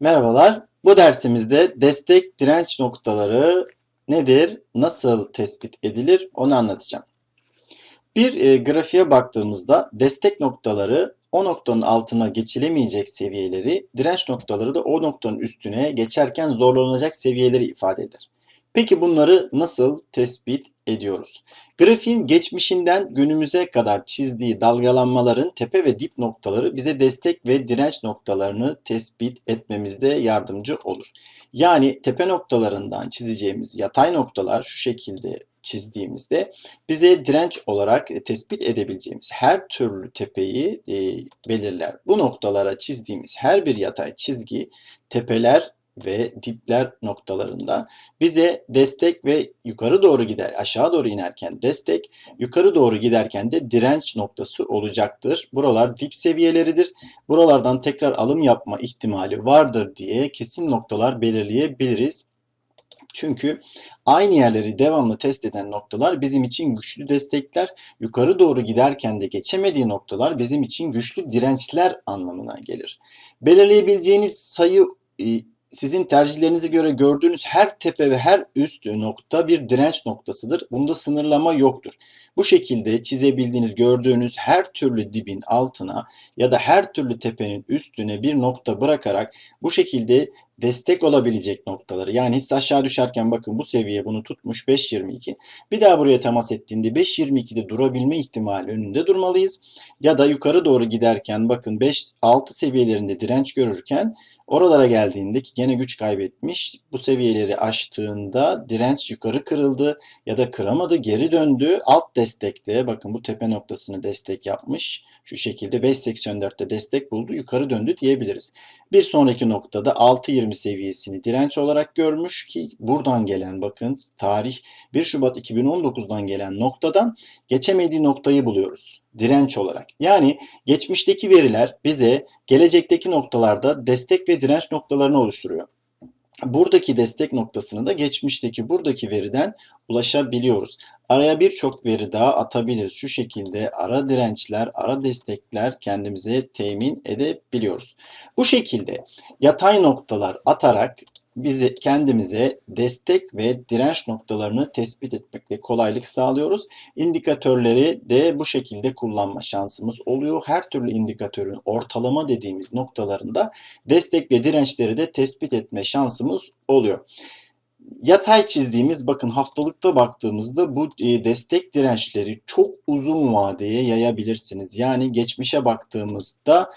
Merhabalar. Bu dersimizde destek direnç noktaları nedir, nasıl tespit edilir onu anlatacağım. Bir e, grafiğe baktığımızda destek noktaları o noktanın altına geçilemeyecek seviyeleri, direnç noktaları da o noktanın üstüne geçerken zorlanacak seviyeleri ifade eder. Peki bunları nasıl tespit ediyoruz? Grafiğin geçmişinden günümüze kadar çizdiği dalgalanmaların tepe ve dip noktaları bize destek ve direnç noktalarını tespit etmemizde yardımcı olur. Yani tepe noktalarından çizeceğimiz yatay noktalar şu şekilde çizdiğimizde bize direnç olarak tespit edebileceğimiz her türlü tepeyi e, belirler. Bu noktalara çizdiğimiz her bir yatay çizgi tepeler ve dipler noktalarında bize destek ve yukarı doğru gider, aşağı doğru inerken destek, yukarı doğru giderken de direnç noktası olacaktır. Buralar dip seviyeleridir. Buralardan tekrar alım yapma ihtimali vardır diye kesin noktalar belirleyebiliriz. Çünkü aynı yerleri devamlı test eden noktalar bizim için güçlü destekler, yukarı doğru giderken de geçemediği noktalar bizim için güçlü dirençler anlamına gelir. Belirleyebileceğiniz sayı e, sizin tercihlerinize göre gördüğünüz her tepe ve her üst nokta bir direnç noktasıdır. Bunda sınırlama yoktur. Bu şekilde çizebildiğiniz, gördüğünüz her türlü dibin altına ya da her türlü tepenin üstüne bir nokta bırakarak bu şekilde destek olabilecek noktaları yani hisse aşağı düşerken bakın bu seviye bunu tutmuş 5.22 bir daha buraya temas ettiğinde 5.22'de durabilme ihtimali önünde durmalıyız ya da yukarı doğru giderken bakın 5-6 seviyelerinde direnç görürken Oralara geldiğinde ki gene güç kaybetmiş. Bu seviyeleri aştığında direnç yukarı kırıldı ya da kıramadı geri döndü. Alt destekte bakın bu tepe noktasını destek yapmış. Şu şekilde 5.84'te destek buldu yukarı döndü diyebiliriz. Bir sonraki noktada 6.20 seviyesini direnç olarak görmüş ki buradan gelen bakın tarih 1 Şubat 2019'dan gelen noktadan geçemediği noktayı buluyoruz direnç olarak. Yani geçmişteki veriler bize gelecekteki noktalarda destek ve direnç noktalarını oluşturuyor. Buradaki destek noktasını da geçmişteki buradaki veriden ulaşabiliyoruz. Araya birçok veri daha atabiliriz. Şu şekilde ara dirençler, ara destekler kendimize temin edebiliyoruz. Bu şekilde yatay noktalar atarak bizi kendimize destek ve direnç noktalarını tespit etmekte kolaylık sağlıyoruz. İndikatörleri de bu şekilde kullanma şansımız oluyor. Her türlü indikatörün ortalama dediğimiz noktalarında destek ve dirençleri de tespit etme şansımız oluyor. Yatay çizdiğimiz bakın haftalıkta baktığımızda bu e, destek dirençleri çok uzun vadeye yayabilirsiniz. Yani geçmişe baktığımızda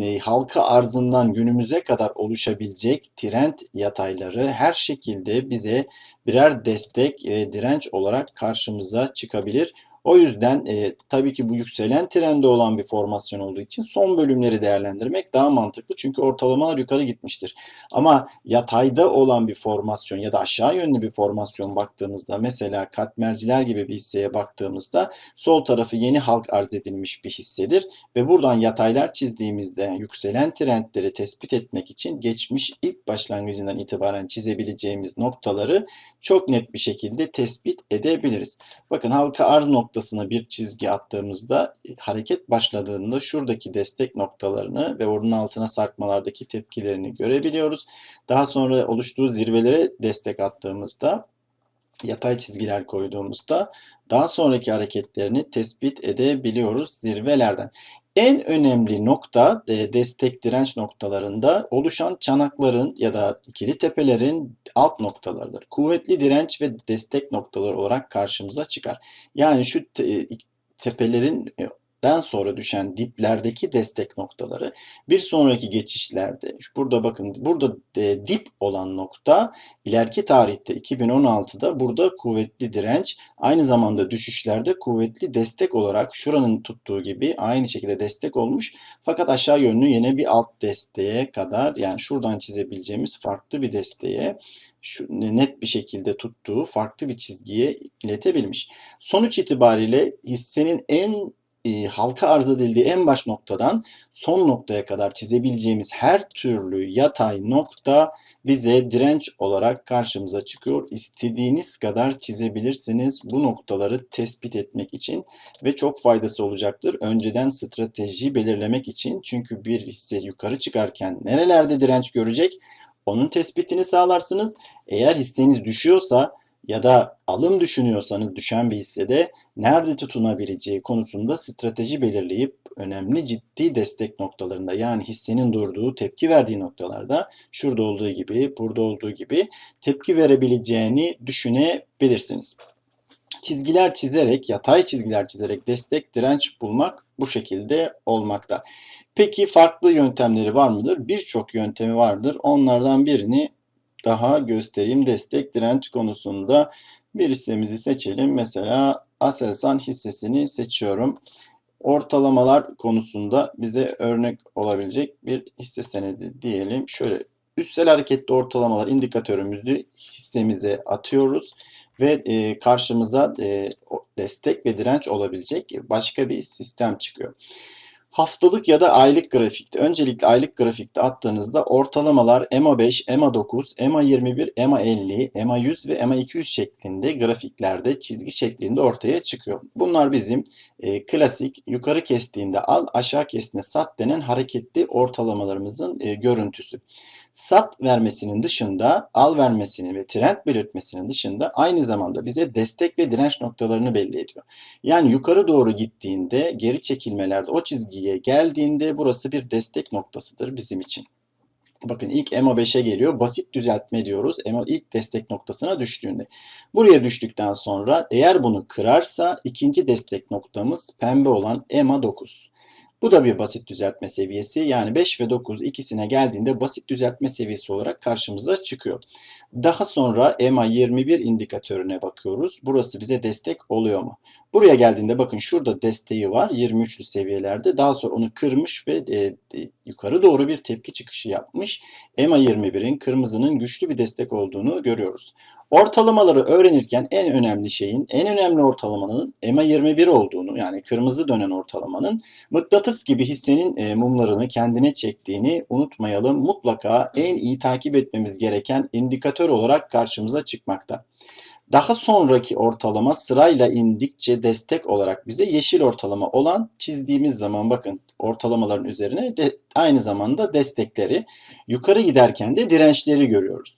e, halka arzından günümüze kadar oluşabilecek trend yatayları her şekilde bize birer destek e, direnç olarak karşımıza çıkabilir. O yüzden e, tabii ki bu yükselen trende olan bir formasyon olduğu için son bölümleri değerlendirmek daha mantıklı. Çünkü ortalamalar yukarı gitmiştir. Ama yatayda olan bir formasyon ya da aşağı yönlü bir formasyon baktığımızda mesela katmerciler gibi bir hisseye baktığımızda sol tarafı yeni halk arz edilmiş bir hissedir. Ve buradan yataylar çizdiğimizde yükselen trendleri tespit etmek için geçmiş ilk başlangıcından itibaren çizebileceğimiz noktaları çok net bir şekilde tespit edebiliriz. Bakın halka arz noktası noktasına bir çizgi attığımızda e, hareket başladığında şuradaki destek noktalarını ve onun altına sarkmalardaki tepkilerini görebiliyoruz. Daha sonra oluştuğu zirvelere destek attığımızda yatay çizgiler koyduğumuzda daha sonraki hareketlerini tespit edebiliyoruz zirvelerden. En önemli nokta e, destek direnç noktalarında oluşan çanakların ya da ikili tepelerin alt noktalarıdır. Kuvvetli direnç ve destek noktaları olarak karşımıza çıkar. Yani şu tepelerin e, den sonra düşen diplerdeki destek noktaları bir sonraki geçişlerde burada bakın burada e, dip olan nokta ileriki tarihte 2016'da burada kuvvetli direnç aynı zamanda düşüşlerde kuvvetli destek olarak şuranın tuttuğu gibi aynı şekilde destek olmuş fakat aşağı yönlü yine bir alt desteğe kadar yani şuradan çizebileceğimiz farklı bir desteğe şu net bir şekilde tuttuğu farklı bir çizgiye iletebilmiş. Sonuç itibariyle hissenin en e, halka arz edildiği en baş noktadan son noktaya kadar çizebileceğimiz her türlü yatay nokta bize direnç olarak karşımıza çıkıyor. İstediğiniz kadar çizebilirsiniz bu noktaları tespit etmek için ve çok faydası olacaktır. Önceden strateji belirlemek için çünkü bir hisse yukarı çıkarken nerelerde direnç görecek onun tespitini sağlarsınız. Eğer hisseniz düşüyorsa ya da alım düşünüyorsanız düşen bir hissede nerede tutunabileceği konusunda strateji belirleyip önemli ciddi destek noktalarında yani hissenin durduğu, tepki verdiği noktalarda şurada olduğu gibi, burada olduğu gibi tepki verebileceğini düşünebilirsiniz. Çizgiler çizerek, yatay çizgiler çizerek destek, direnç bulmak bu şekilde olmakta. Peki farklı yöntemleri var mıdır? Birçok yöntemi vardır. Onlardan birini daha göstereyim. Destek direnç konusunda bir hissemizi seçelim. Mesela Aselsan hissesini seçiyorum. Ortalamalar konusunda bize örnek olabilecek bir hisse senedi diyelim. Şöyle üstsel hareketli ortalamalar indikatörümüzü hissemize atıyoruz ve e, karşımıza e, destek ve direnç olabilecek başka bir sistem çıkıyor. Haftalık ya da aylık grafikte, öncelikle aylık grafikte attığınızda ortalamalar EMA 5, EMA 9, EMA 21, EMA 50, EMA 100 ve EMA 200 şeklinde grafiklerde çizgi şeklinde ortaya çıkıyor. Bunlar bizim e, klasik yukarı kestiğinde al, aşağı kestiğinde sat denen hareketli ortalamalarımızın e, görüntüsü. Sat vermesinin dışında al vermesinin ve trend belirtmesinin dışında aynı zamanda bize destek ve direnç noktalarını belli ediyor. Yani yukarı doğru gittiğinde geri çekilmelerde o çizgiye geldiğinde burası bir destek noktasıdır bizim için. Bakın ilk EMA 5'e geliyor. Basit düzeltme diyoruz. EMA ilk destek noktasına düştüğünde. Buraya düştükten sonra eğer bunu kırarsa ikinci destek noktamız pembe olan EMA 9. Bu da bir basit düzeltme seviyesi. Yani 5 ve 9 ikisine geldiğinde basit düzeltme seviyesi olarak karşımıza çıkıyor. Daha sonra EMA 21 indikatörüne bakıyoruz. Burası bize destek oluyor mu? Buraya geldiğinde bakın şurada desteği var 23'lü seviyelerde. Daha sonra onu kırmış ve e, e, yukarı doğru bir tepki çıkışı yapmış. EMA 21'in kırmızının güçlü bir destek olduğunu görüyoruz. Ortalamaları öğrenirken en önemli şeyin, en önemli ortalamanın EMA 21 olduğunu yani kırmızı dönen ortalamanın mıknatıs gibi hissenin e, mumlarını kendine çektiğini unutmayalım. Mutlaka en iyi takip etmemiz gereken indikatör olarak karşımıza çıkmakta. Daha sonraki ortalama sırayla indikçe destek olarak bize yeşil ortalama olan çizdiğimiz zaman bakın ortalamaların üzerine de aynı zamanda destekleri yukarı giderken de dirençleri görüyoruz.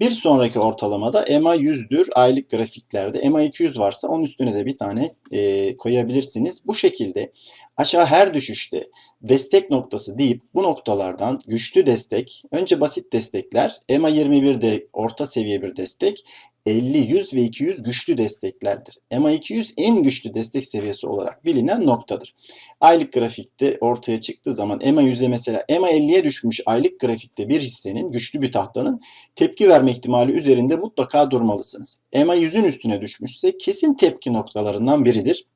Bir sonraki ortalamada EMA 100'dür aylık grafiklerde. EMA 200 varsa onun üstüne de bir tane e, koyabilirsiniz. Bu şekilde aşağı her düşüşte destek noktası deyip bu noktalardan güçlü destek, önce basit destekler, EMA 21'de orta seviye bir destek, 50, 100 ve 200 güçlü desteklerdir. EMA 200 en güçlü destek seviyesi olarak bilinen noktadır. Aylık grafikte ortaya çıktığı zaman EMA 100'e mesela EMA 50'ye düşmüş aylık grafikte bir hissenin, güçlü bir tahtanın tepki verme ihtimali üzerinde mutlaka durmalısınız. EMA 100'ün üstüne düşmüşse kesin tepki noktalarından biridir.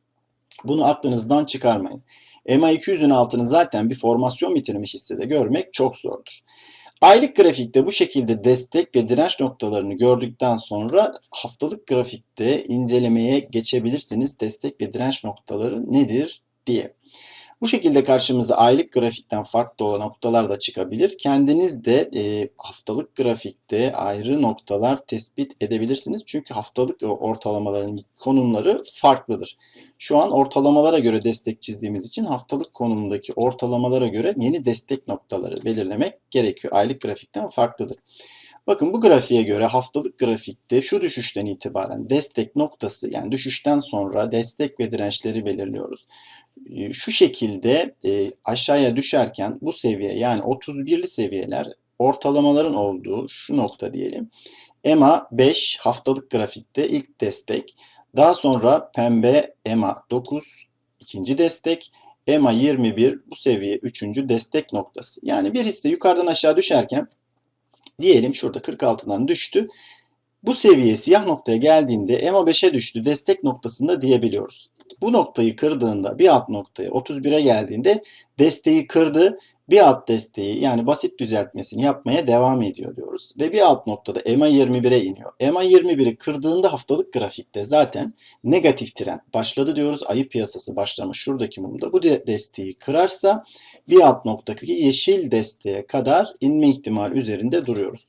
Bunu aklınızdan çıkarmayın. EMA 200'ün altını zaten bir formasyon bitirmiş hissede görmek çok zordur. Aylık grafikte bu şekilde destek ve direnç noktalarını gördükten sonra haftalık grafikte incelemeye geçebilirsiniz. Destek ve direnç noktaları nedir diye. Bu şekilde karşımıza aylık grafikten farklı olan noktalar da çıkabilir. Kendiniz de e, haftalık grafikte ayrı noktalar tespit edebilirsiniz. Çünkü haftalık ortalamaların konumları farklıdır. Şu an ortalamalara göre destek çizdiğimiz için haftalık konumundaki ortalamalara göre yeni destek noktaları belirlemek gerekiyor. Aylık grafikten farklıdır. Bakın bu grafiğe göre haftalık grafikte şu düşüşten itibaren destek noktası yani düşüşten sonra destek ve dirençleri belirliyoruz. Ee, şu şekilde e, aşağıya düşerken bu seviye yani 31'li seviyeler ortalamaların olduğu şu nokta diyelim. EMA 5 haftalık grafikte ilk destek. Daha sonra pembe EMA 9 ikinci destek. EMA 21 bu seviye üçüncü destek noktası. Yani bir hisse yukarıdan aşağı düşerken Diyelim şurada 46'dan düştü. Bu seviye siyah noktaya geldiğinde EMA 5'e düştü destek noktasında diyebiliyoruz. Bu noktayı kırdığında bir alt noktaya 31'e geldiğinde desteği kırdı bir alt desteği yani basit düzeltmesini yapmaya devam ediyor diyoruz. Ve bir alt noktada EMA 21'e iniyor. EMA 21'i kırdığında haftalık grafikte zaten negatif trend başladı diyoruz. Ayı piyasası başlamış şuradaki mumda. Bu desteği kırarsa bir alt noktadaki yeşil desteğe kadar inme ihtimali üzerinde duruyoruz.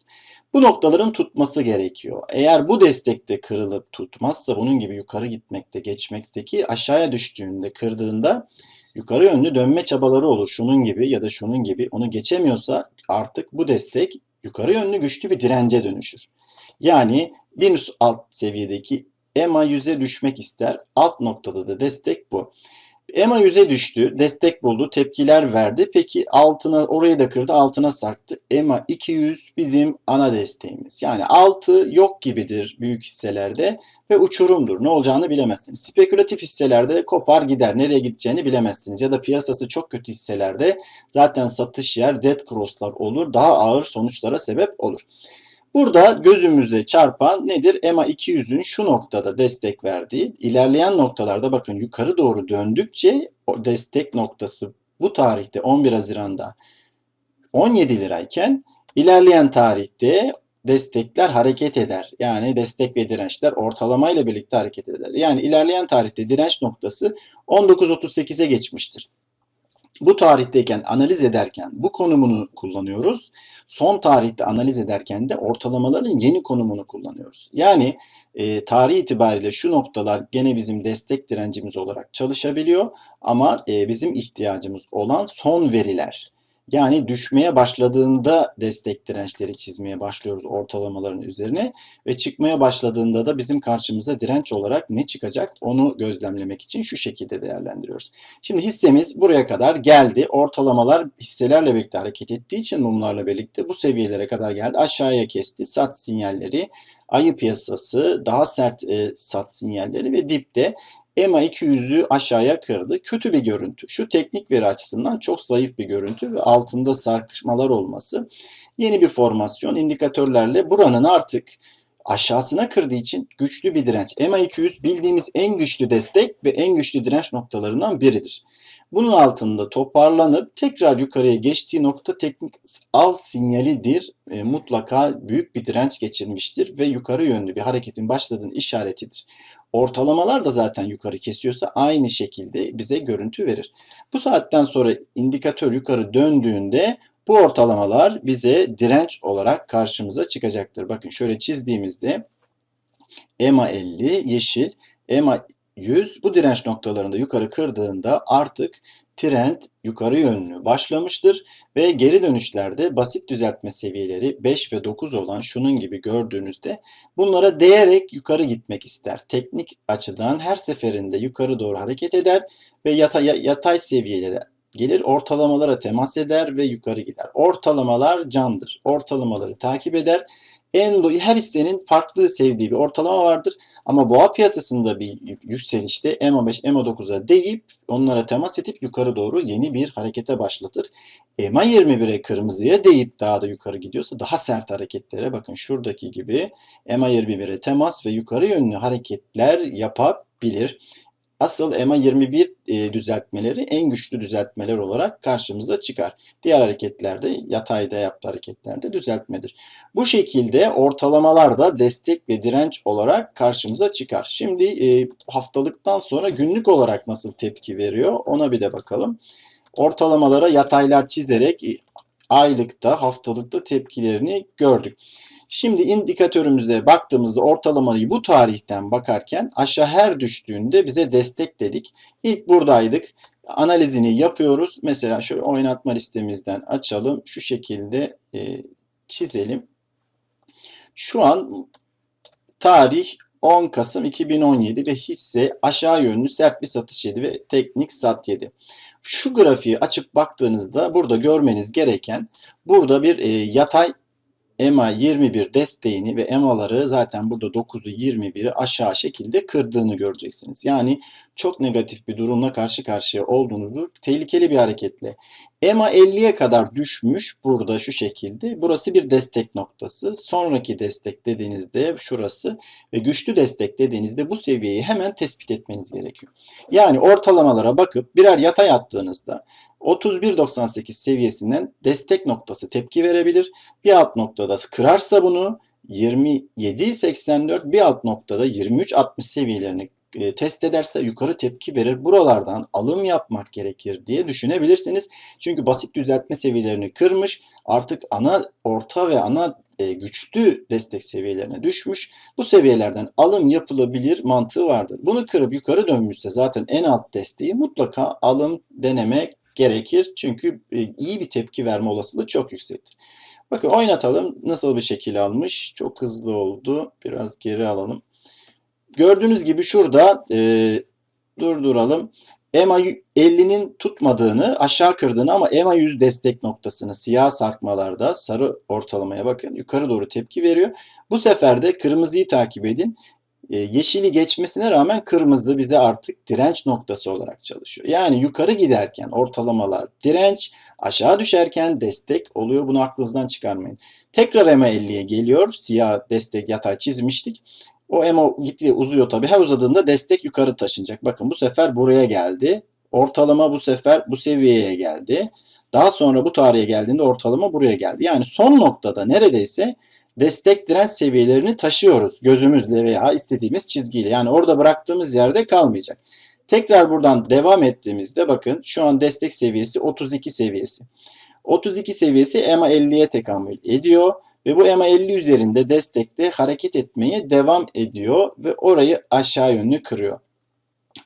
Bu noktaların tutması gerekiyor. Eğer bu destekte kırılıp tutmazsa bunun gibi yukarı gitmekte, geçmekteki aşağıya düştüğünde, kırdığında yukarı yönlü dönme çabaları olur. Şunun gibi ya da şunun gibi. Onu geçemiyorsa artık bu destek yukarı yönlü güçlü bir dirence dönüşür. Yani bir alt seviyedeki EMA 100'e düşmek ister. Alt noktada da destek bu. EMA 100'e düştü, destek buldu, tepkiler verdi. Peki altına orayı da kırdı, altına sarktı. EMA 200 bizim ana desteğimiz. Yani altı yok gibidir büyük hisselerde ve uçurumdur. Ne olacağını bilemezsiniz. Spekülatif hisselerde kopar gider. Nereye gideceğini bilemezsiniz. Ya da piyasası çok kötü hisselerde zaten satış yer dead cross'lar olur. Daha ağır sonuçlara sebep olur. Burada gözümüze çarpan nedir? EMA 200'ün şu noktada destek verdiği, ilerleyen noktalarda bakın yukarı doğru döndükçe o destek noktası bu tarihte 11 Haziran'da 17 lirayken ilerleyen tarihte destekler hareket eder. Yani destek ve dirençler ortalamayla birlikte hareket eder. Yani ilerleyen tarihte direnç noktası 19.38'e geçmiştir. Bu tarihteyken analiz ederken bu konumunu kullanıyoruz. Son tarihte analiz ederken de ortalamaların yeni konumunu kullanıyoruz. Yani e, tarih itibariyle şu noktalar gene bizim destek direncimiz olarak çalışabiliyor ama e, bizim ihtiyacımız olan son veriler. Yani düşmeye başladığında destek dirençleri çizmeye başlıyoruz ortalamaların üzerine ve çıkmaya başladığında da bizim karşımıza direnç olarak ne çıkacak onu gözlemlemek için şu şekilde değerlendiriyoruz. Şimdi hissemiz buraya kadar geldi. Ortalamalar hisselerle birlikte hareket ettiği için mumlarla birlikte bu seviyelere kadar geldi. Aşağıya kesti. Sat sinyalleri, ayı piyasası, daha sert e, sat sinyalleri ve dipte EMA 200'ü aşağıya kırdı. Kötü bir görüntü. Şu teknik veri açısından çok zayıf bir görüntü ve altında sarkışmalar olması. Yeni bir formasyon indikatörlerle buranın artık aşağısına kırdığı için güçlü bir direnç. EMA 200 bildiğimiz en güçlü destek ve en güçlü direnç noktalarından biridir. Bunun altında toparlanıp tekrar yukarıya geçtiği nokta teknik al sinyalidir. E, mutlaka büyük bir direnç geçirmiştir ve yukarı yönlü bir hareketin başladığının işaretidir. Ortalamalar da zaten yukarı kesiyorsa aynı şekilde bize görüntü verir. Bu saatten sonra indikatör yukarı döndüğünde bu ortalamalar bize direnç olarak karşımıza çıkacaktır. Bakın şöyle çizdiğimizde EMA 50 yeşil, EMA 100 bu direnç noktalarında yukarı kırdığında artık trend yukarı yönlü başlamıştır ve geri dönüşlerde basit düzeltme seviyeleri 5 ve 9 olan şunun gibi gördüğünüzde bunlara değerek yukarı gitmek ister. Teknik açıdan her seferinde yukarı doğru hareket eder ve yatay, yatay seviyelere gelir ortalamalara temas eder ve yukarı gider. Ortalamalar candır. Ortalamaları takip eder en her hissenin farklı sevdiği bir ortalama vardır. Ama boğa piyasasında bir yükselişte EMA5, EMA9'a deyip onlara temas edip yukarı doğru yeni bir harekete başlatır. EMA21'e kırmızıya deyip daha da yukarı gidiyorsa daha sert hareketlere bakın şuradaki gibi EMA21'e temas ve yukarı yönlü hareketler yapabilir asıl EMA 21 e, düzeltmeleri en güçlü düzeltmeler olarak karşımıza çıkar. Diğer hareketlerde yatayda yaptığı hareketlerde düzeltmedir. Bu şekilde ortalamalar da destek ve direnç olarak karşımıza çıkar. Şimdi e, haftalıktan sonra günlük olarak nasıl tepki veriyor ona bir de bakalım. Ortalamalara yataylar çizerek e, aylıkta, haftalıkta tepkilerini gördük. Şimdi indikatörümüzde baktığımızda ortalamayı bu tarihten bakarken aşağı her düştüğünde bize destek dedik. İlk buradaydık. Analizini yapıyoruz. Mesela şöyle oynatma listemizden açalım. Şu şekilde e, çizelim. Şu an tarih 10 Kasım 2017 ve hisse aşağı yönlü sert bir satış yedi ve teknik sat yedi. Şu grafiği açıp baktığınızda burada görmeniz gereken burada bir e, yatay EMA 21 desteğini ve EMA'ları zaten burada 9'u 21'i aşağı şekilde kırdığını göreceksiniz. Yani çok negatif bir durumla karşı karşıya olduğunuzu tehlikeli bir hareketle. EMA 50'ye kadar düşmüş burada şu şekilde. Burası bir destek noktası. Sonraki destek dediğinizde şurası ve güçlü destek dediğinizde bu seviyeyi hemen tespit etmeniz gerekiyor. Yani ortalamalara bakıp birer yatay attığınızda 31.98 seviyesinden destek noktası tepki verebilir. Bir alt noktada kırarsa bunu 27.84 bir alt noktada 23.60 seviyelerini e, test ederse yukarı tepki verir. Buralardan alım yapmak gerekir diye düşünebilirsiniz. Çünkü basit düzeltme seviyelerini kırmış. Artık ana orta ve ana e, güçlü destek seviyelerine düşmüş. Bu seviyelerden alım yapılabilir mantığı vardır. Bunu kırıp yukarı dönmüşse zaten en alt desteği mutlaka alım denemek gerekir. Çünkü e, iyi bir tepki verme olasılığı çok yüksektir. Bakın oynatalım. Nasıl bir şekil almış? Çok hızlı oldu. Biraz geri alalım. Gördüğünüz gibi şurada e, durduralım. EMA 50'nin tutmadığını, aşağı kırdığını ama EMA 100 destek noktasını siyah sarkmalarda sarı ortalamaya bakın yukarı doğru tepki veriyor. Bu sefer de kırmızıyı takip edin. E, yeşili geçmesine rağmen kırmızı bize artık direnç noktası olarak çalışıyor. Yani yukarı giderken ortalamalar direnç, aşağı düşerken destek oluyor. Bunu aklınızdan çıkarmayın. Tekrar EMA 50'ye geliyor. Siyah destek yatay çizmiştik. O emo gitti uzuyor tabii. Her uzadığında destek yukarı taşınacak. Bakın bu sefer buraya geldi. Ortalama bu sefer bu seviyeye geldi. Daha sonra bu tarihe geldiğinde ortalama buraya geldi. Yani son noktada neredeyse destek direnç seviyelerini taşıyoruz gözümüzle veya istediğimiz çizgiyle. Yani orada bıraktığımız yerde kalmayacak. Tekrar buradan devam ettiğimizde bakın şu an destek seviyesi 32 seviyesi. 32 seviyesi EMA 50'ye tekamül ediyor ve bu EMA 50 üzerinde destekte hareket etmeye devam ediyor ve orayı aşağı yönlü kırıyor.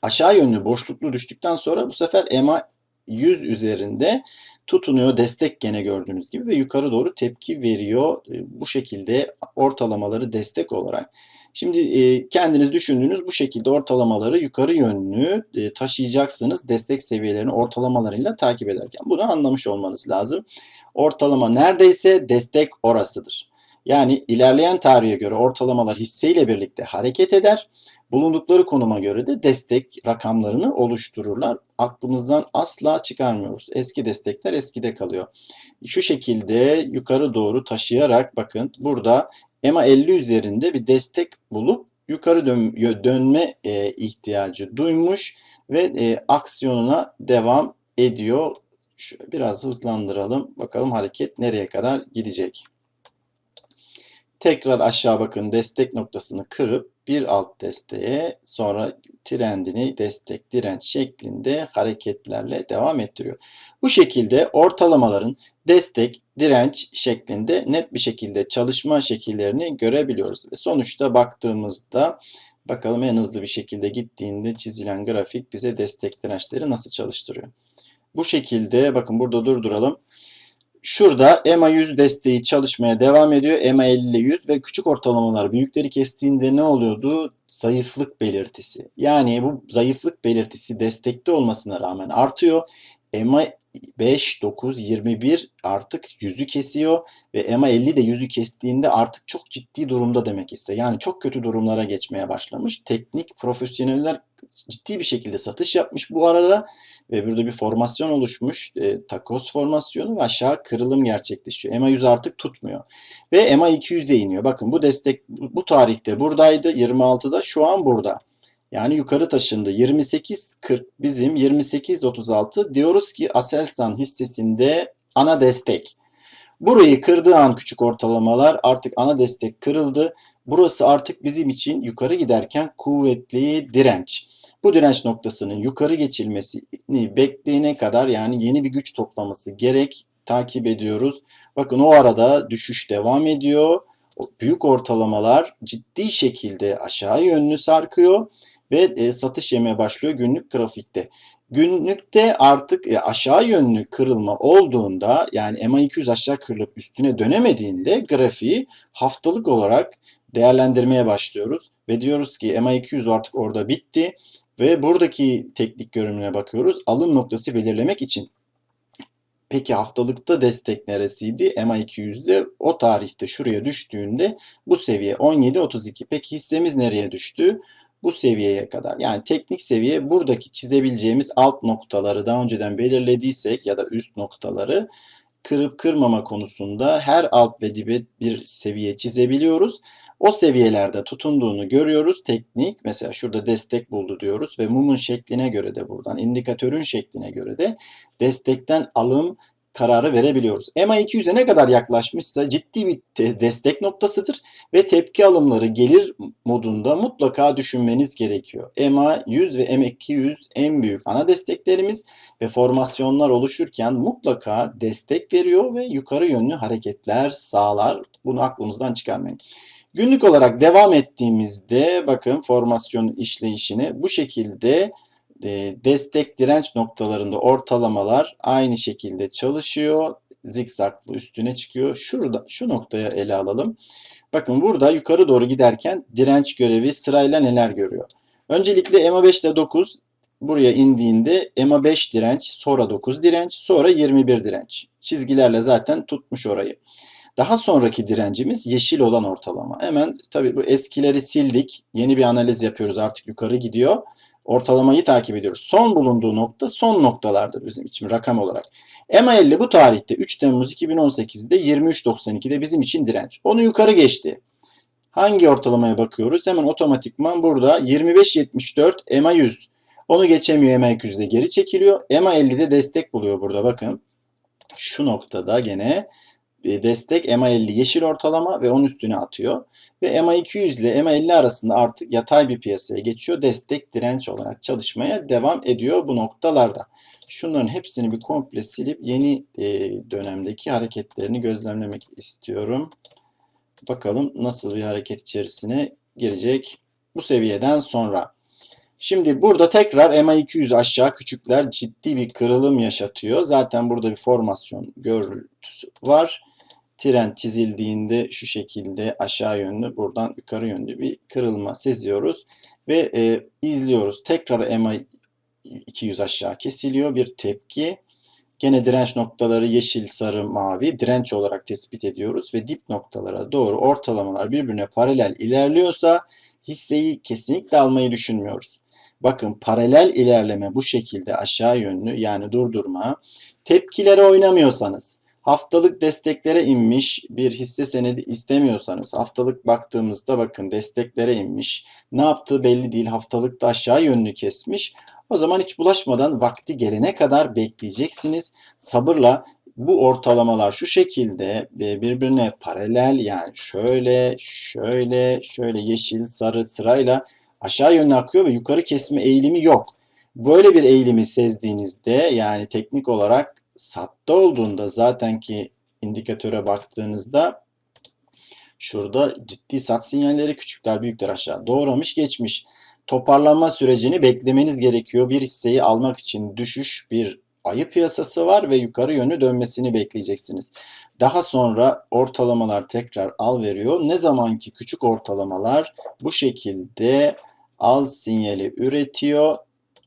Aşağı yönlü boşluklu düştükten sonra bu sefer EMA 100 üzerinde tutunuyor destek gene gördüğünüz gibi ve yukarı doğru tepki veriyor. Bu şekilde ortalamaları destek olarak Şimdi e, kendiniz düşündüğünüz bu şekilde ortalamaları yukarı yönlü e, taşıyacaksınız destek seviyelerini ortalamalarıyla takip ederken. Bunu anlamış olmanız lazım. Ortalama neredeyse destek orasıdır. Yani ilerleyen tarihe göre ortalamalar hisseyle birlikte hareket eder. Bulundukları konuma göre de destek rakamlarını oluştururlar. Aklımızdan asla çıkarmıyoruz. Eski destekler eskide kalıyor. Şu şekilde yukarı doğru taşıyarak bakın burada EMA 50 üzerinde bir destek bulup yukarı dön dönme e, ihtiyacı duymuş ve e, aksiyonuna devam ediyor. Şöyle biraz hızlandıralım. Bakalım hareket nereye kadar gidecek. Tekrar aşağı bakın destek noktasını kırıp bir alt desteğe sonra trendini destek direnç şeklinde hareketlerle devam ettiriyor. Bu şekilde ortalamaların destek direnç şeklinde net bir şekilde çalışma şekillerini görebiliyoruz. Ve sonuçta baktığımızda bakalım en hızlı bir şekilde gittiğinde çizilen grafik bize destek dirençleri nasıl çalıştırıyor. Bu şekilde bakın burada durduralım. Şurada EMA 100 desteği çalışmaya devam ediyor. EMA 50 100 ve küçük ortalamalar büyükleri kestiğinde ne oluyordu? Zayıflık belirtisi. Yani bu zayıflık belirtisi destekte olmasına rağmen artıyor. EMA 5, 9, 21 artık yüzü kesiyor ve EMA 50 de yüzü kestiğinde artık çok ciddi durumda demek ise. Yani çok kötü durumlara geçmeye başlamış. Teknik profesyoneller ciddi bir şekilde satış yapmış bu arada ve burada bir formasyon oluşmuş. E, takos formasyonu ve aşağı kırılım gerçekleşiyor. EMA 100 artık tutmuyor. Ve EMA 200'e iniyor. Bakın bu destek bu tarihte buradaydı. 26'da şu an burada. Yani yukarı taşındı. 28.40 bizim 28.36 diyoruz ki Aselsan hissesinde ana destek. Burayı kırdığı an küçük ortalamalar artık ana destek kırıldı. Burası artık bizim için yukarı giderken kuvvetli direnç. Bu direnç noktasının yukarı geçilmesini bekleyene kadar yani yeni bir güç toplaması gerek takip ediyoruz. Bakın o arada düşüş devam ediyor. Büyük ortalamalar ciddi şekilde aşağı yönlü sarkıyor ve e, satış yemeye başlıyor günlük grafikte. Günlükte artık e, aşağı yönlü kırılma olduğunda yani MA200 aşağı kırılıp üstüne dönemediğinde grafiği haftalık olarak değerlendirmeye başlıyoruz. Ve diyoruz ki MA200 artık orada bitti ve buradaki teknik görünümüne bakıyoruz. Alım noktası belirlemek için. Peki haftalıkta destek neresiydi? MA200'de o tarihte şuraya düştüğünde bu seviye 17.32. Peki hissemiz nereye düştü? bu seviyeye kadar. Yani teknik seviye buradaki çizebileceğimiz alt noktaları daha önceden belirlediysek ya da üst noktaları kırıp kırmama konusunda her alt ve dibe bir seviye çizebiliyoruz. O seviyelerde tutunduğunu görüyoruz. Teknik mesela şurada destek buldu diyoruz ve mumun şekline göre de buradan indikatörün şekline göre de destekten alım kararı verebiliyoruz. EMA 200'e ne kadar yaklaşmışsa ciddi bir destek noktasıdır ve tepki alımları gelir modunda mutlaka düşünmeniz gerekiyor. EMA 100 ve EMA 200 en büyük ana desteklerimiz ve formasyonlar oluşurken mutlaka destek veriyor ve yukarı yönlü hareketler sağlar. Bunu aklımızdan çıkarmayın. Günlük olarak devam ettiğimizde bakın formasyon işleyişini bu şekilde e, destek direnç noktalarında ortalamalar aynı şekilde çalışıyor. Zikzaklı üstüne çıkıyor. Şurada şu noktaya ele alalım. Bakın burada yukarı doğru giderken direnç görevi sırayla neler görüyor. Öncelikle EMA 5 ile 9 buraya indiğinde EMA 5 direnç, sonra 9 direnç, sonra 21 direnç. Çizgilerle zaten tutmuş orayı. Daha sonraki direncimiz yeşil olan ortalama. Hemen tabii bu eskileri sildik. Yeni bir analiz yapıyoruz artık yukarı gidiyor ortalamayı takip ediyoruz. Son bulunduğu nokta son noktalardır bizim için rakam olarak. EMA 50 bu tarihte 3 Temmuz 2018'de 23.92'de bizim için direnç. Onu yukarı geçti. Hangi ortalamaya bakıyoruz? Hemen otomatikman burada 25.74 EMA 100. Onu geçemiyor EMA 200'de geri çekiliyor. EMA 50'de destek buluyor burada bakın. Şu noktada gene destek EMA 50 yeşil ortalama ve onun üstüne atıyor. Ve EMA 200 ile EMA 50 arasında artık yatay bir piyasaya geçiyor. Destek direnç olarak çalışmaya devam ediyor bu noktalarda. Şunların hepsini bir komple silip yeni e, dönemdeki hareketlerini gözlemlemek istiyorum. Bakalım nasıl bir hareket içerisine girecek bu seviyeden sonra. Şimdi burada tekrar EMA 200 aşağı küçükler ciddi bir kırılım yaşatıyor. Zaten burada bir formasyon görüntüsü var trend çizildiğinde şu şekilde aşağı yönlü buradan yukarı yönlü bir kırılma seziyoruz ve e, izliyoruz. Tekrar EMA 200 aşağı kesiliyor bir tepki. Gene direnç noktaları yeşil, sarı, mavi direnç olarak tespit ediyoruz ve dip noktalara doğru ortalamalar birbirine paralel ilerliyorsa hisseyi kesinlikle almayı düşünmüyoruz. Bakın paralel ilerleme bu şekilde aşağı yönlü yani durdurma. Tepkilere oynamıyorsanız haftalık desteklere inmiş bir hisse senedi istemiyorsanız haftalık baktığımızda bakın desteklere inmiş. Ne yaptığı belli değil. Haftalıkta aşağı yönlü kesmiş. O zaman hiç bulaşmadan vakti gelene kadar bekleyeceksiniz. Sabırla bu ortalamalar şu şekilde e, birbirine paralel yani şöyle şöyle şöyle yeşil sarı sırayla aşağı yönlü akıyor ve yukarı kesme eğilimi yok. Böyle bir eğilimi sezdiğinizde yani teknik olarak satta olduğunda zaten ki indikatöre baktığınızda şurada ciddi sat sinyalleri küçükler büyükler aşağı doğramış geçmiş. Toparlanma sürecini beklemeniz gerekiyor. Bir hisseyi almak için düşüş bir ayı piyasası var ve yukarı yönü dönmesini bekleyeceksiniz. Daha sonra ortalamalar tekrar al veriyor. Ne zaman ki küçük ortalamalar bu şekilde al sinyali üretiyor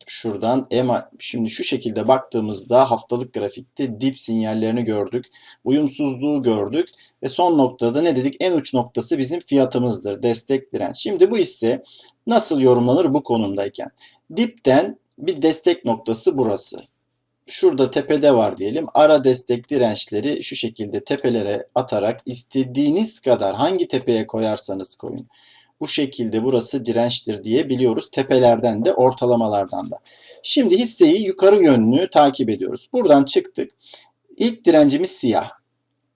şuradan EMA şimdi şu şekilde baktığımızda haftalık grafikte dip sinyallerini gördük. Uyumsuzluğu gördük ve son noktada ne dedik? En uç noktası bizim fiyatımızdır. Destek direnç. Şimdi bu ise nasıl yorumlanır bu konumdayken? Dipten bir destek noktası burası. Şurada tepede var diyelim. Ara destek dirençleri şu şekilde tepelere atarak istediğiniz kadar hangi tepeye koyarsanız koyun bu şekilde burası dirençtir diye biliyoruz. Tepelerden de ortalamalardan da. Şimdi hisseyi yukarı yönlü takip ediyoruz. Buradan çıktık. İlk direncimiz siyah.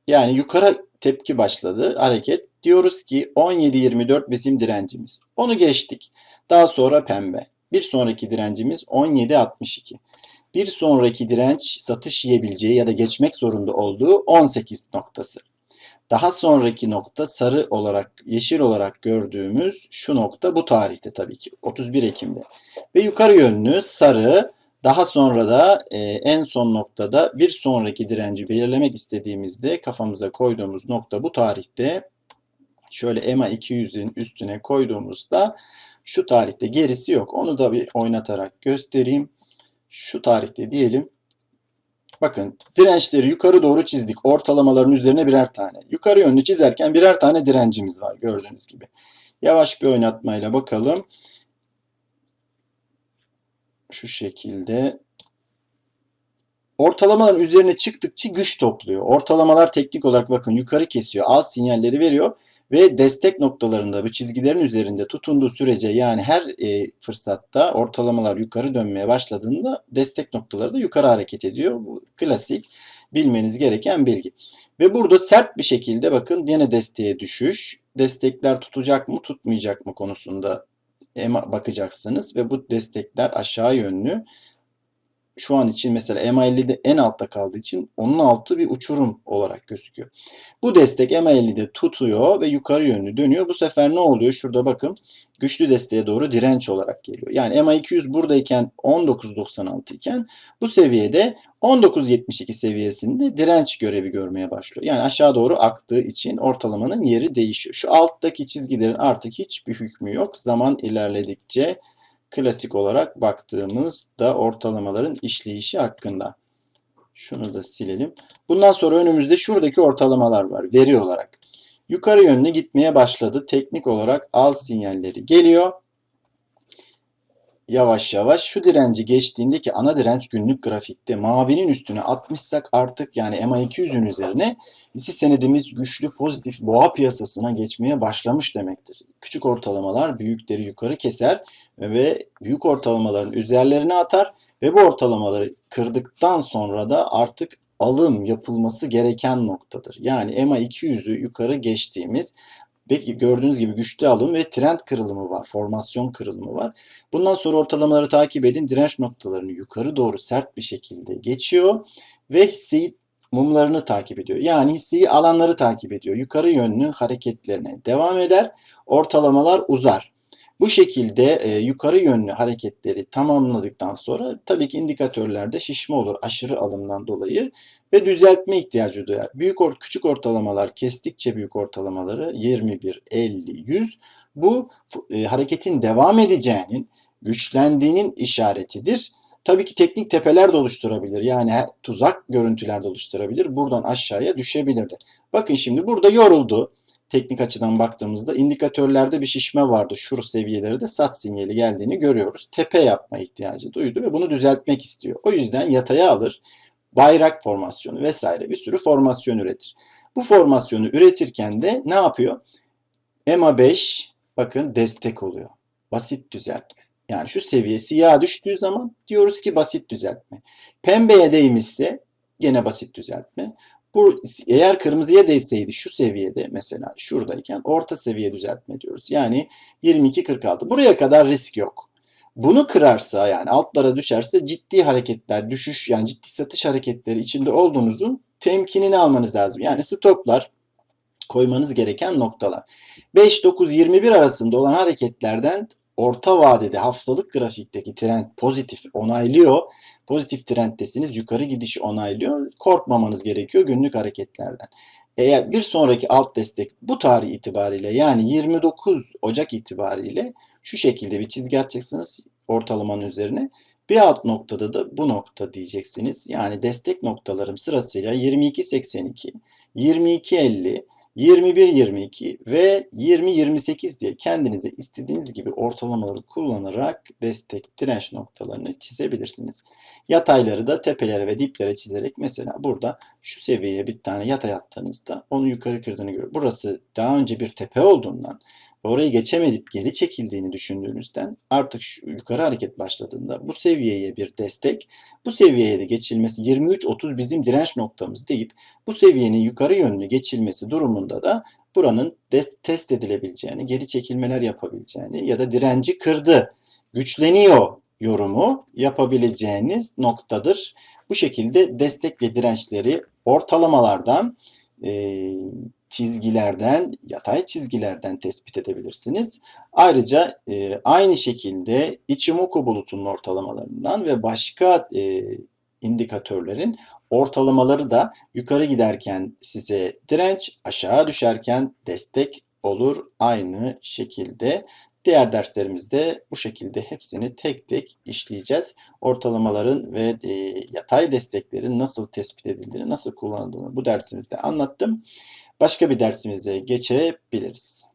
Yani yukarı tepki başladı hareket. Diyoruz ki 17.24 bizim direncimiz. Onu geçtik. Daha sonra pembe. Bir sonraki direncimiz 17.62. Bir sonraki direnç satış yiyebileceği ya da geçmek zorunda olduğu 18 noktası. Daha sonraki nokta sarı olarak, yeşil olarak gördüğümüz şu nokta bu tarihte tabii ki 31 Ekim'de. Ve yukarı yönlü sarı daha sonra da e, en son noktada bir sonraki direnci belirlemek istediğimizde kafamıza koyduğumuz nokta bu tarihte şöyle EMA 200'ün üstüne koyduğumuzda şu tarihte gerisi yok. Onu da bir oynatarak göstereyim. Şu tarihte diyelim Bakın dirençleri yukarı doğru çizdik. Ortalamaların üzerine birer tane. Yukarı yönlü çizerken birer tane direncimiz var gördüğünüz gibi. Yavaş bir oynatmayla bakalım. Şu şekilde. Ortalamaların üzerine çıktıkça güç topluyor. Ortalamalar teknik olarak bakın yukarı kesiyor. Az sinyalleri veriyor. Ve destek noktalarında bu çizgilerin üzerinde tutunduğu sürece yani her e, fırsatta ortalamalar yukarı dönmeye başladığında destek noktaları da yukarı hareket ediyor. Bu klasik bilmeniz gereken bilgi. Ve burada sert bir şekilde bakın yine desteğe düşüş. Destekler tutacak mı tutmayacak mı konusunda bakacaksınız ve bu destekler aşağı yönlü şu an için mesela MA50'de en altta kaldığı için onun altı bir uçurum olarak gözüküyor. Bu destek MA50'de tutuyor ve yukarı yönlü dönüyor. Bu sefer ne oluyor? Şurada bakın güçlü desteğe doğru direnç olarak geliyor. Yani MA200 buradayken 19.96 iken bu seviyede 19.72 seviyesinde direnç görevi görmeye başlıyor. Yani aşağı doğru aktığı için ortalamanın yeri değişiyor. Şu alttaki çizgilerin artık hiçbir hükmü yok. Zaman ilerledikçe klasik olarak baktığımızda ortalamaların işleyişi hakkında. Şunu da silelim. Bundan sonra önümüzde şuradaki ortalamalar var veri olarak. Yukarı yönlü gitmeye başladı. Teknik olarak al sinyalleri geliyor yavaş yavaş şu direnci geçtiğinde ki ana direnç günlük grafikte mavinin üstüne atmışsak artık yani MA200'ün üzerine hisse senedimiz güçlü pozitif boğa piyasasına geçmeye başlamış demektir. Küçük ortalamalar büyükleri yukarı keser ve büyük ortalamaların üzerlerine atar ve bu ortalamaları kırdıktan sonra da artık alım yapılması gereken noktadır. Yani MA200'ü yukarı geçtiğimiz Peki gördüğünüz gibi güçlü alım ve trend kırılımı var. Formasyon kırılımı var. Bundan sonra ortalamaları takip edin. Direnç noktalarını yukarı doğru sert bir şekilde geçiyor. Ve hisseyi mumlarını takip ediyor. Yani hisseyi alanları takip ediyor. Yukarı yönlü hareketlerine devam eder. Ortalamalar uzar. Bu şekilde e, yukarı yönlü hareketleri tamamladıktan sonra tabii ki indikatörlerde şişme olur aşırı alımdan dolayı ve düzeltme ihtiyacı duyar. Büyük or küçük ortalamalar kestikçe büyük ortalamaları 21, 50, 100 bu e, hareketin devam edeceğinin güçlendiğinin işaretidir. Tabii ki teknik tepeler de oluşturabilir. Yani tuzak görüntüler de oluşturabilir. Buradan aşağıya düşebilirdi. Bakın şimdi burada yoruldu teknik açıdan baktığımızda indikatörlerde bir şişme vardı. Şu seviyeleri de sat sinyali geldiğini görüyoruz. Tepe yapma ihtiyacı duydu ve bunu düzeltmek istiyor. O yüzden yataya alır. Bayrak formasyonu vesaire bir sürü formasyon üretir. Bu formasyonu üretirken de ne yapıyor? EMA 5 bakın destek oluyor. Basit düzeltme. Yani şu seviye siyah düştüğü zaman diyoruz ki basit düzeltme. Pembeye değmişse gene basit düzeltme. Bu eğer kırmızıya değseydi şu seviyede mesela şuradayken orta seviye düzeltme diyoruz. Yani 22.46. Buraya kadar risk yok. Bunu kırarsa yani altlara düşerse ciddi hareketler, düşüş yani ciddi satış hareketleri içinde olduğunuzun temkinini almanız lazım. Yani stoplar koymanız gereken noktalar. 5-9-21 arasında olan hareketlerden orta vadede haftalık grafikteki trend pozitif onaylıyor. Pozitif trenddesiniz yukarı gidişi onaylıyor. Korkmamanız gerekiyor günlük hareketlerden. Eğer bir sonraki alt destek bu tarih itibariyle yani 29 Ocak itibariyle şu şekilde bir çizgi atacaksınız ortalamanın üzerine. Bir alt noktada da bu nokta diyeceksiniz. Yani destek noktalarım sırasıyla 22.82, 22.50, 21-22 ve 20-28 diye kendinize istediğiniz gibi ortalamaları kullanarak destek direnç noktalarını çizebilirsiniz. Yatayları da tepelere ve diplere çizerek mesela burada şu seviyeye bir tane yatay attığınızda onu yukarı kırdığını görüyoruz. Burası daha önce bir tepe olduğundan orayı geçemedip geri çekildiğini düşündüğünüzden artık şu yukarı hareket başladığında bu seviyeye bir destek, bu seviyeye de geçilmesi 23-30 bizim direnç noktamız deyip bu seviyenin yukarı yönlü geçilmesi durumunda da buranın test edilebileceğini, geri çekilmeler yapabileceğini ya da direnci kırdı, güçleniyor yorumu yapabileceğiniz noktadır. Bu şekilde destek ve dirençleri ortalamalardan çizgilerden, yatay çizgilerden tespit edebilirsiniz. Ayrıca e, aynı şekilde Ichimoku bulutunun ortalamalarından ve başka e, indikatörlerin ortalamaları da yukarı giderken size direnç, aşağı düşerken destek olur aynı şekilde. Diğer derslerimizde bu şekilde hepsini tek tek işleyeceğiz. Ortalamaların ve e, yatay desteklerin nasıl tespit edildiğini, nasıl kullanıldığını bu dersimizde anlattım. Başka bir dersimize geçebiliriz.